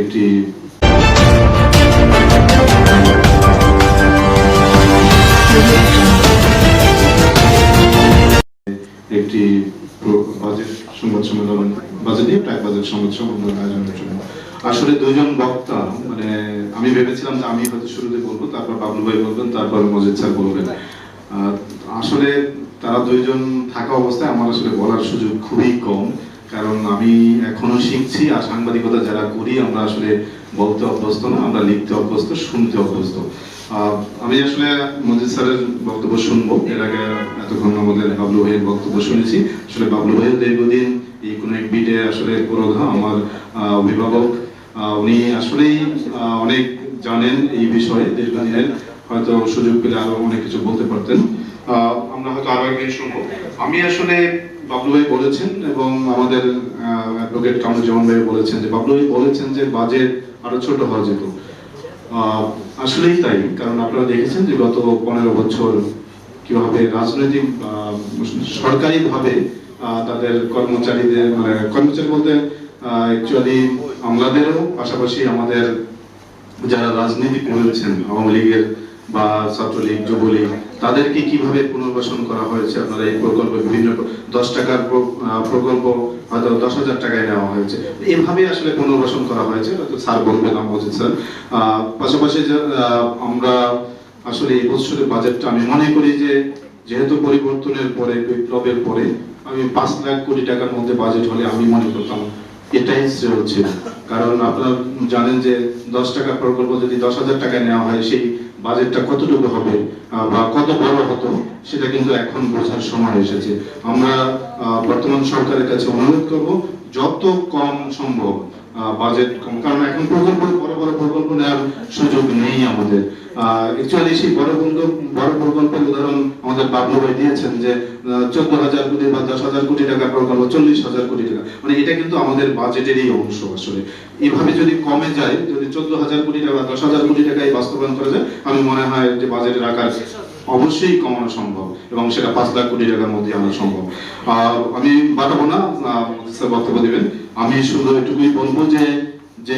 একটি একটি বাজেট সংবাদ সম্মেলন, বাজেট নিয়ে প্রায় বাজেট সংবাদ সম্মেলন আয়োজনের জন্য। আসলে দুজন বক্তা মানে আমি ভেবেছিলাম যে আমি হয়তো শুরুতে বলব, তারপর বাবলু ভাই বলবেন, তারপর মজিদ স্যার বলবেন। আসলে তারা দুইজন থাকা অবস্থায় আমার আসলে বলার সুযোগ খুবই কম। কারণ আমি এখনও শিখছি আর সাংবাদিকতা যারা করি, আমরা আসলে বলতে অভ্যস্ত না, আমরা লিখতে অভ্যস্ত, শুনতে অভ্যস্ত। আমি আসলে মজিদ স্যারের বক্তব্য শুনব। এর আগে এতক্ষণ আমাদের বাবলু ভাইয়ের বক্তব্য শুনেছি। আসলে বাবলু ভাইয়ের দীর্ঘদিন এই কোনো এক বিটে আসলে পুরোধা, আমার অভিভাবক। উনি আসলেই অনেক জানেন এই বিষয়ে, দীর্ঘদিনের। হয়তো সুযোগ পেলে আরও অনেক কিছু বলতে পারতেন। আমরা হয়তো আরও একদিন শুনব। আমি আসলে বাবলু ভাই বলেছেন এবং আমাদের অ্যাডভোকেট কামরুজ্জামান ভাই বলেছেন যে বাবলু ভাই বলেছেন যে বাজেট আরও ছোট হওয়া যেত। আসলেই তাই, কারণ আপনারা দেখেছেন যে গত পনেরো বছর কীভাবে রাজনৈতিক সরকারি ভাবে তাদের কর্মচারীদের মানে কর্মচারী বলতে অ্যাকচুয়ালি আমলাদেরও পাশাপাশি আমাদের যারা রাজনীতি করেছেন আওয়ামী লীগের বা ছাত্রলীগ, যুবলীগ, তাদেরকে কীভাবে পুনর্বাসন করা হয়েছে? আপনারা এই প্রকল্প বিভিন্ন দশ টাকার প্রকল্প হয়তো দশ হাজার টাকায় নেওয়া হয়েছে। এভাবে আসলে পুনর্বাসন করা হয়েছে হয়তো স্যার বলবেন মজিদ স্যার। পাশাপাশি আমরা আসলে এই বছরের বাজেটটা আমি মনে করি যে, যেহেতু পরিবর্তনের পরে, বিপ্লবের পরে, আমি পাঁচ লাখ কোটি টাকার মধ্যে বাজেট হলে আমি মনে করতাম এটাই শ্রেয় ছিল। কারণ আপনারা জানেন যে, দশ টাকা প্রকল্প যদি দশ হাজার টাকায় নেওয়া হয়, সেই বাজেটটা কতটুকু হবে বা কত বড় হতো, সেটা কিন্তু এখন বোঝার সময় এসেছে। আমরা বর্তমান সরকারের কাছে অনুরোধ করব, যত কম সম্ভব বাজেট কম। কারণ এখন প্রকল্প বড় বড় প্রকল্প নেওয়ার সুযোগ নেই আমাদের। সেই বড় বড় প্রকল্পের উদাহরণ আমাদের ভাই দিয়েছেন যে চোদ্দ হাজার কোটি বা দশ হাজার কোটি টাকা প্রকল্প, চল্লিশ হাজার কোটি টাকা। মানে এটা কিন্তু আমাদের বাজেটেরই অংশ আসলে। এভাবে যদি কমে যায়, যদি চোদ্দ হাজার কোটি টাকা দশ হাজার কোটি টাকায় বাস্তবায়ন করা যায় আমি মনে হয় যে বাজেটের আকার অবশ্যই কমানো সম্ভব এবং সেটা পাঁচ লাখ কোটি টাকার মধ্যে আনা সম্ভব। আমি বাড়াবো না বক্তব্য দেবেন। আমি শুধু এটুকুই বলব যে যে